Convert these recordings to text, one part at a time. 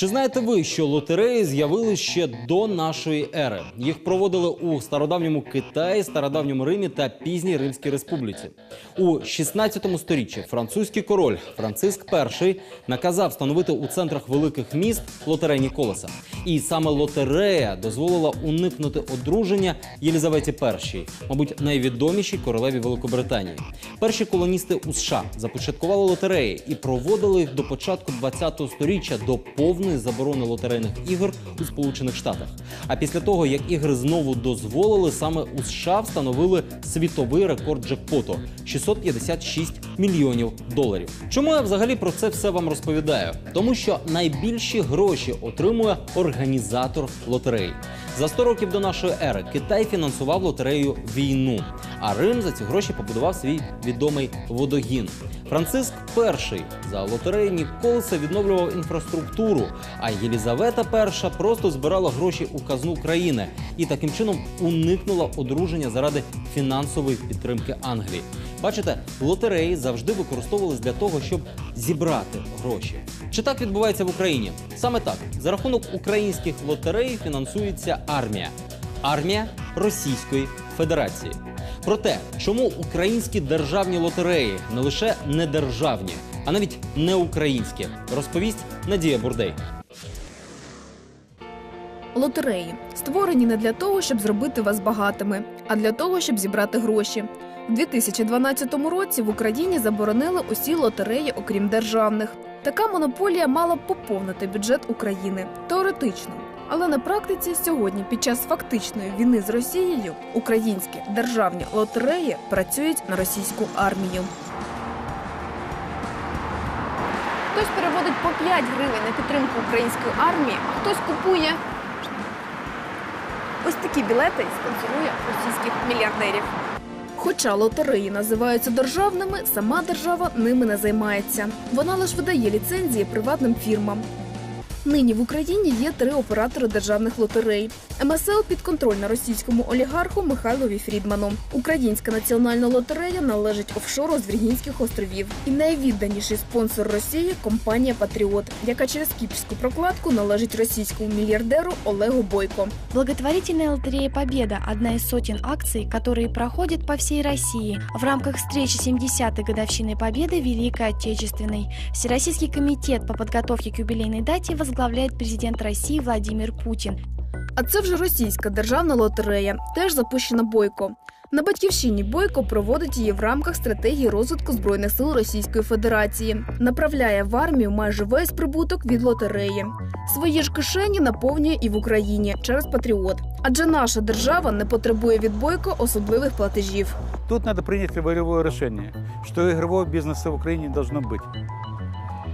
Чи знаєте ви, що лотереї з'явилися ще до нашої ери? Їх проводили у стародавньому Китаї, стародавньому Римі та пізній Римській республіці. У 16 сторіччі французький король Франциск І наказав встановити у центрах великих міст лотерейні колеса. І саме лотерея дозволила уникнути одруження Єлізаветі І, мабуть, найвідомішій королеві Великобританії. Перші колоністи у США започаткували лотереї і проводили їх до початку 20-го сторіччя до повної заборони лотерейних ігор у Сполучених Штатах. А після того, як ігри знову дозволили, саме у США встановили світовий рекорд джекпоту 656 мільйонів доларів. Чому я взагалі про це все вам розповідаю? Тому що найбільші гроші отримує організатор лотерей. За 100 років до нашої ери Китай фінансував лотерею війну, а Рим за ці гроші побудував свій відомий водогін. Франциск І за лотерейні колеса відновлював інфраструктуру, а Єлізавета І просто збирала гроші у казну країни і таким чином уникнула одруження заради фінансової підтримки Англії. Бачите, лотереї завжди використовувались для того, щоб зібрати гроші. Чи так відбувається в Україні? Саме так за рахунок українських лотерей фінансується армія. Армія Російської Федерації. Про те, чому українські державні лотереї не лише не державні, а навіть не українські, розповість Надія Бурдей. Лотереї створені не для того, щоб зробити вас багатими, а для того, щоб зібрати гроші. У 2012 році в Україні заборонили усі лотереї, окрім державних. Така монополія мала б поповнити бюджет України теоретично. Але на практиці сьогодні, під час фактичної війни з Росією, українські державні лотереї працюють на російську армію. Хтось переводить по 5 гривень на підтримку української армії, а хтось купує ось такі білети спонсорує російських мільярдерів. Хоча лотереї називаються державними, сама держава ними не займається. Вона лише видає ліцензії приватним фірмам. Нині в Україні є три оператори державних лотерей. МСЛ підконтрольна російському олігарху Михайлові Фрідману. Українська національна лотерея належить офшору з Віргінських островів. І найвідданіший спонсор Росії компанія Патріот, яка через кіпрську прокладку належить російському мільярдеру Олегу Бойко. Благотворительная лотерея «Победа» – одна из сотен акций, которые проходят по всей России в рамках встречи 70-й годовщины Победы Великой Отечественной. Всероссийский комитет по подготовке к юбилейной дате Возглавляет президент России Владимир Путин. А це вже російська державна лотерея, теж запущена Бойко. На батьківщині Бойко проводить її в рамках стратегії розвитку збройних сил Російської Федерації, направляє в армію майже весь прибуток від лотереї. Свої ж кишені наповнює і в Україні через Патріот. Адже наша держава не потребує від Бойко особливих платежів. Тут надо принять волевое решение, что игрового бизнеса в Украине не должно быть.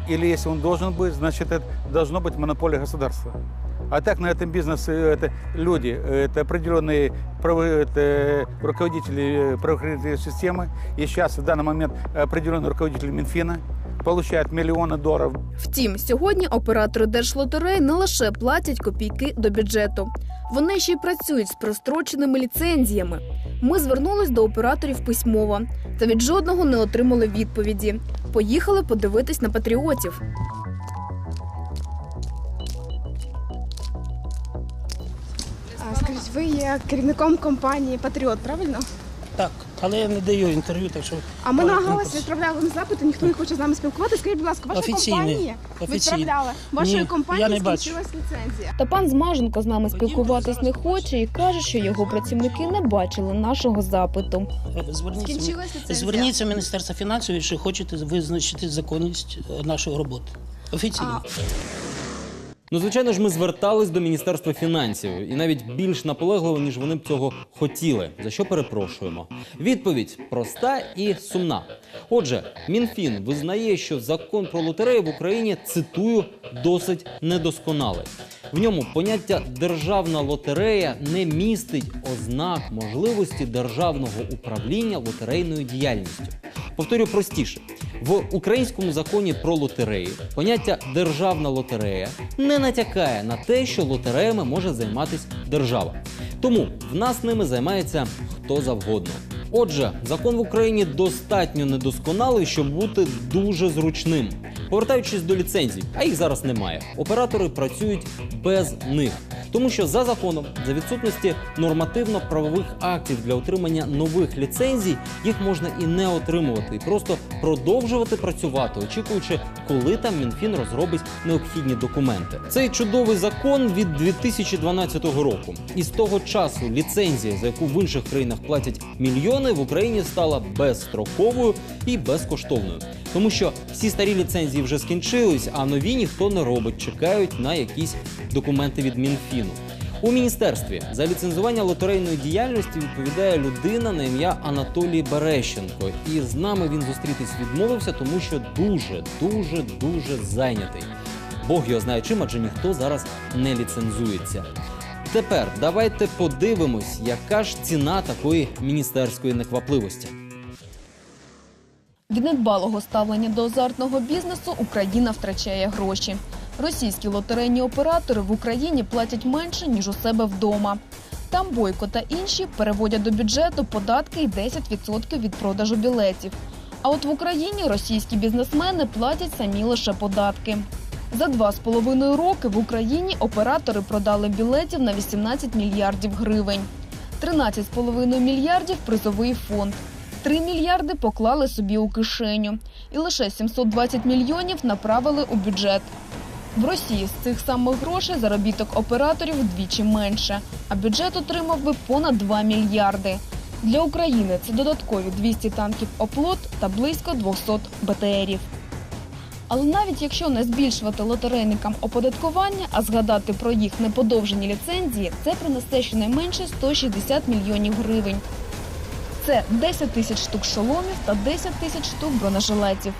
Или если он должен быть, значит это должно быть монополия государства. А так на этом бизнесе это люди, это определенные право- это руководители правоохранительной системы. И сейчас в данный момент определенные руководители Минфина получают миллионы долларов Втім, сьогодні оператори держлотерей не лише платять копійки до бюджету, вони ще й працюють з простроченими ліцензіями. Ми звернулись до операторів письмово та від жодного не отримали відповіді. Поїхали подивитись на патріотів. Ви є керівником компанії Патріот, правильно? Так, але я не даю інтерв'ю, так що А ми намагалися відправляли вам запити, ніхто не хоче з нами спілкуватися. Скажіть, будь ласка, ваша Офіційний. компанія Офіційний. відправляла вашої Ні, компанії я не бачу. скінчилась ліцензія. Та пан Змаженко з нами спілкуватись не хоче і каже, що його працівники не бачили нашого запиту. е, зверніться, Скінчилась ліцензія. зверніться в Міністерство фінансів, якщо хочете визначити законність е, нашої роботи. Офіційно. Ну, звичайно ж, ми звертались до Міністерства фінансів і навіть більш наполегливо, ніж вони б цього хотіли. За що перепрошуємо? Відповідь проста і сумна. Отже, Мінфін визнає, що закон про лотереї в Україні цитую досить недосконалий. В ньому поняття державна лотерея не містить ознак можливості державного управління лотерейною діяльністю. Повторю простіше: в українському законі про лотереї поняття державна лотерея не натякає на те, що лотереями може займатися держава. Тому в нас ними займається хто завгодно. Отже, закон в Україні достатньо недосконалий, щоб бути дуже зручним. Повертаючись до ліцензій, а їх зараз немає. Оператори працюють без них, тому що за законом, за відсутності нормативно-правових актів для отримання нових ліцензій, їх можна і не отримувати, і просто продовжувати працювати, очікуючи, коли там Мінфін розробить необхідні документи. Цей чудовий закон від 2012 року. І з того часу ліцензія, за яку в інших країнах платять мільйони, в Україні стала безстроковою і безкоштовною. Тому що всі старі ліцензії вже скінчились, а нові ніхто не робить, чекають на якісь документи від Мінфіну. У міністерстві за ліцензування лотерейної діяльності відповідає людина на ім'я Анатолій Берещенко. І з нами він зустрітись відмовився, тому що дуже, дуже, дуже зайнятий. Бог його знає чим, адже ніхто зараз не ліцензується. Тепер давайте подивимось, яка ж ціна такої міністерської неквапливості. Від недбалого ставлення до азартного бізнесу Україна втрачає гроші. Російські лотерейні оператори в Україні платять менше ніж у себе вдома. Там бойко та інші переводять до бюджету податки і 10% від продажу білетів. А от в Україні російські бізнесмени платять самі лише податки. За два з половиною роки в Україні оператори продали білетів на 18 мільярдів гривень. 13,5 мільярдів призовий фонд. 3 мільярди поклали собі у кишеню, і лише 720 мільйонів направили у бюджет. В Росії з цих самих грошей заробіток операторів вдвічі менше, а бюджет отримав би понад 2 мільярди. Для України це додаткові 200 танків оплот та близько 200 БТРів. Але навіть якщо не збільшувати лотерейникам оподаткування, а згадати про їх неподовжені ліцензії, це принесе щонайменше 160 мільйонів гривень. Це 10 тисяч штук шоломів та 10 тисяч штук бронежилетів.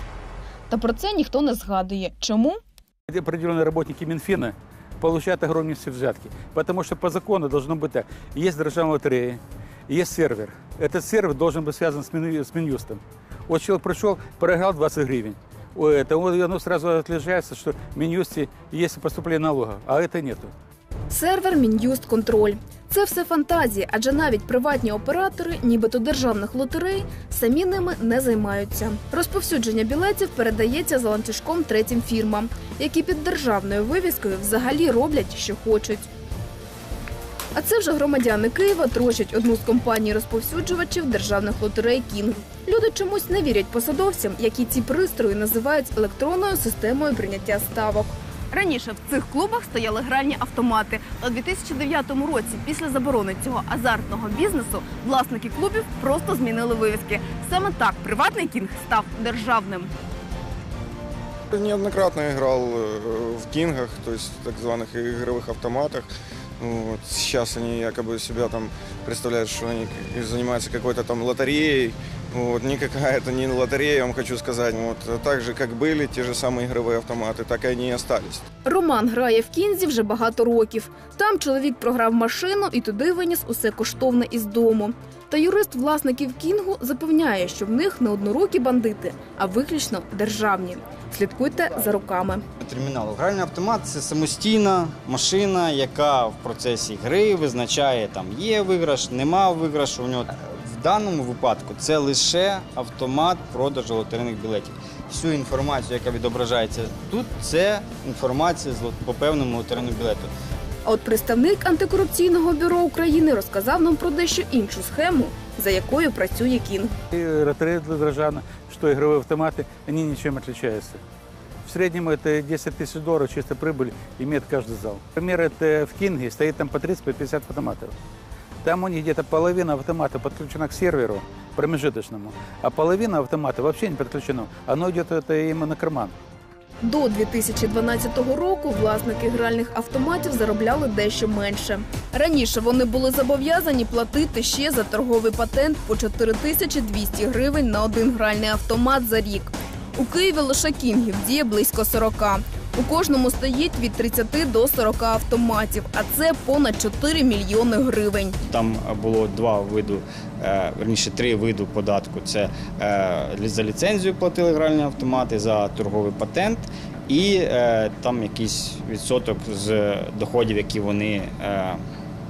Та про це ніхто не згадує. Чому? Определенные работники Минфина получают огромнейшие взятки. Потому что по закону должно быть так. Есть державная лотерея, есть сервер. Этот сервер должен быть связан с, Мин- с Минюстом. Вот человек пришел, проиграл 20 гривен. У этого оно сразу отлежается, что в Минюсте есть поступление налогов, а это нету. Сервер Мін'юст контроль. Це все фантазії, адже навіть приватні оператори, нібито державних лотерей, самі ними не займаються. Розповсюдження білетів передається за ланцюжком третім фірмам, які під державною вивіскою взагалі роблять, що хочуть. А це вже громадяни Києва трощать одну з компаній розповсюджувачів державних лотерей Кінг. Люди чомусь не вірять посадовцям, які ці пристрої називають електронною системою прийняття ставок. Раніше в цих клубах стояли гральні автомати. У 2009 році, після заборони цього азартного бізнесу, власники клубів просто змінили вивіски. Саме так приватний кінг став державним. Неоднократно играл э, в кингах, то есть так званых игровых автоматах. Вот. Сейчас они якобы себя там представляют, что они к- занимаются какой-то там лотереей. Вот. Никакая это не лотерея, я вам хочу сказать. Вот. А Так же, как были те же самые игровые автоматы, так и они и остались. Роман грає в кінзі вже багато років. Там чоловік програв машину і туди виніс усе коштовне із дому. Та юрист власників кінгу запевняє, що в них не однорукі бандити, а виключно державні. Слідкуйте за руками. терміналу. Гральний автомат це самостійна машина, яка в процесі гри визначає, там є виграш, нема виграшу у нього. В даному випадку це лише автомат продажу лотерейних білетів. Всю інформацію, яка відображається тут, це інформація з лот- по певному лотерейному білету. А от представник антикорупційного бюро України розказав нам про дещо іншу схему, за якою працює кінг. И лотерея державная, что игровые автоматы, они ничем отличаются. В среднем это 10 тысяч долларов чистой прибыли имеет каждый зал. Например, это в Кинге стоит там по 30-50 автоматов. Там у них где-то половина автомата подключена к серверу промежуточному, а половина автомата вообще не подключена. Оно идет это им на карман. До 2012 року власники гральних автоматів заробляли дещо менше. Раніше вони були зобов'язані платити ще за торговий патент по 4200 гривень на один гральний автомат за рік. У Києві лише кінгів діє близько 40. У кожному стоїть від 30 до 40 автоматів, а це понад 4 мільйони гривень. Там було два виду, е, верніше три виду податку. Це е, за ліцензію платили гральні автомати, за торговий патент і е, там якийсь відсоток з доходів, які вони,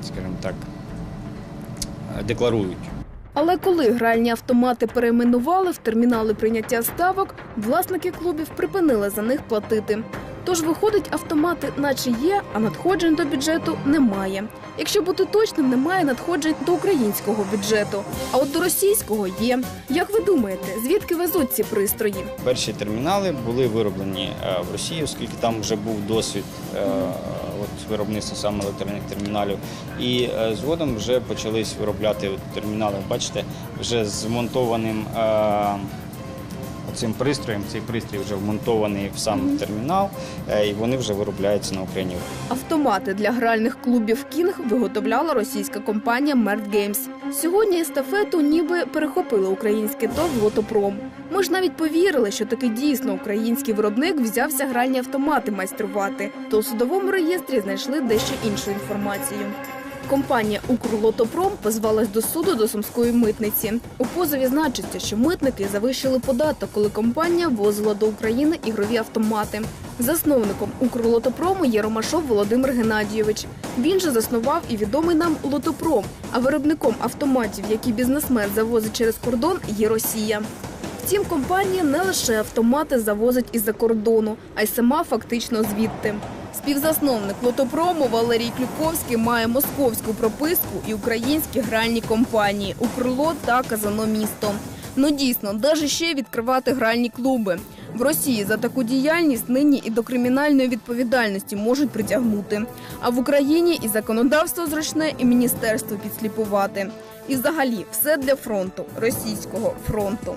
скажімо так, декларують. Але коли гральні автомати перейменували в термінали прийняття ставок, власники клубів припинили за них платити. Тож виходить, автомати наче є, а надходжень до бюджету немає. Якщо бути точним, немає надходжень до українського бюджету. А от до російського є. Як ви думаєте, звідки везуть ці пристрої? Перші термінали були вироблені е, в Росії, оскільки там вже був досвід е, виробництва саме електронних терміналів. І е, згодом вже почались виробляти термінали. Бачите, вже з вмонтованим е, цим пристроєм. Цей пристрій вже вмонтований в сам термінал, е, і вони вже виробляються на Україні. Автомати для гральних клубів Кінг виготовляла російська компанія Mert Games. Сьогодні естафету ніби перехопили український ТОВ «Лотопром». Ми ж навіть повірили, що таки дійсно український виробник взявся гральні автомати майструвати. То у судовому реєстрі знайшли дещо іншу інформацію. Компанія «Укрлотопром» позвалась до суду до сумської митниці. У позові значиться, що митники завищили податок, коли компанія ввозила до України ігрові автомати. Засновником «Укрлотопрому» є Ромашов Володимир Геннадійович. Він же заснував і відомий нам «Лотопром», а виробником автоматів, які бізнесмен завозить через кордон, є Росія. Втім, компанія не лише автомати завозить із-за кордону, а й сама фактично звідти. Співзасновник лотопрому Валерій Клюковський має московську прописку і українські гральні компанії Укрло та Казано місто. Ну дійсно, де ж ще відкривати гральні клуби? В Росії за таку діяльність нині і до кримінальної відповідальності можуть притягнути. А в Україні і законодавство зручне, і міністерство підсліпувати. І взагалі все для фронту, російського фронту.